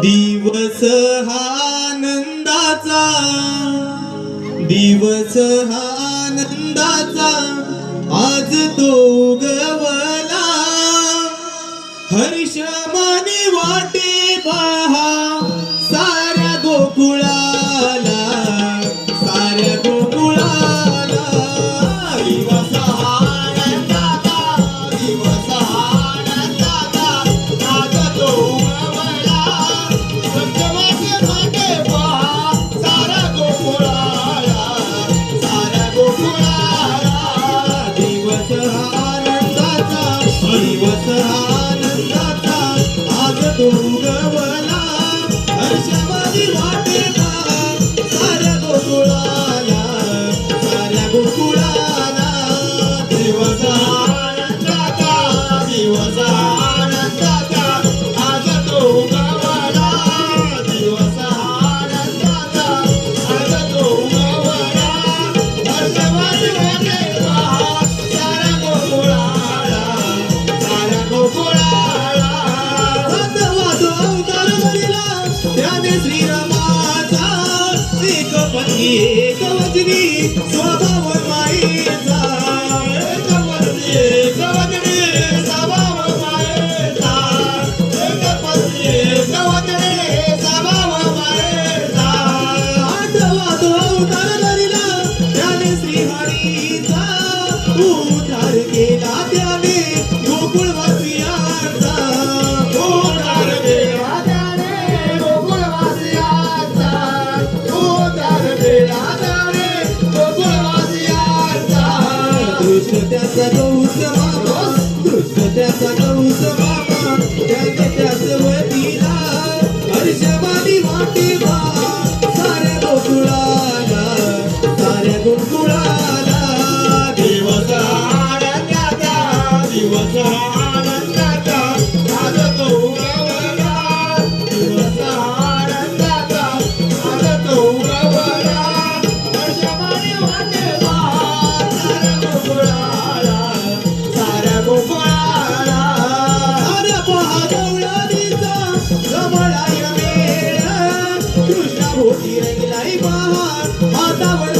दिवस हा आनंदाचा. दिवस हा आनंदाचा. आज तो उगवला हर्ष मध्ये श्रीरामाचा एक पत्नी एक वचनी स्वभाव मायेचा. एक पत्नी एक वचनी स्वभाव उतार केला त्याने Você é போட்டியிலையில் அறிவான் மாதாவள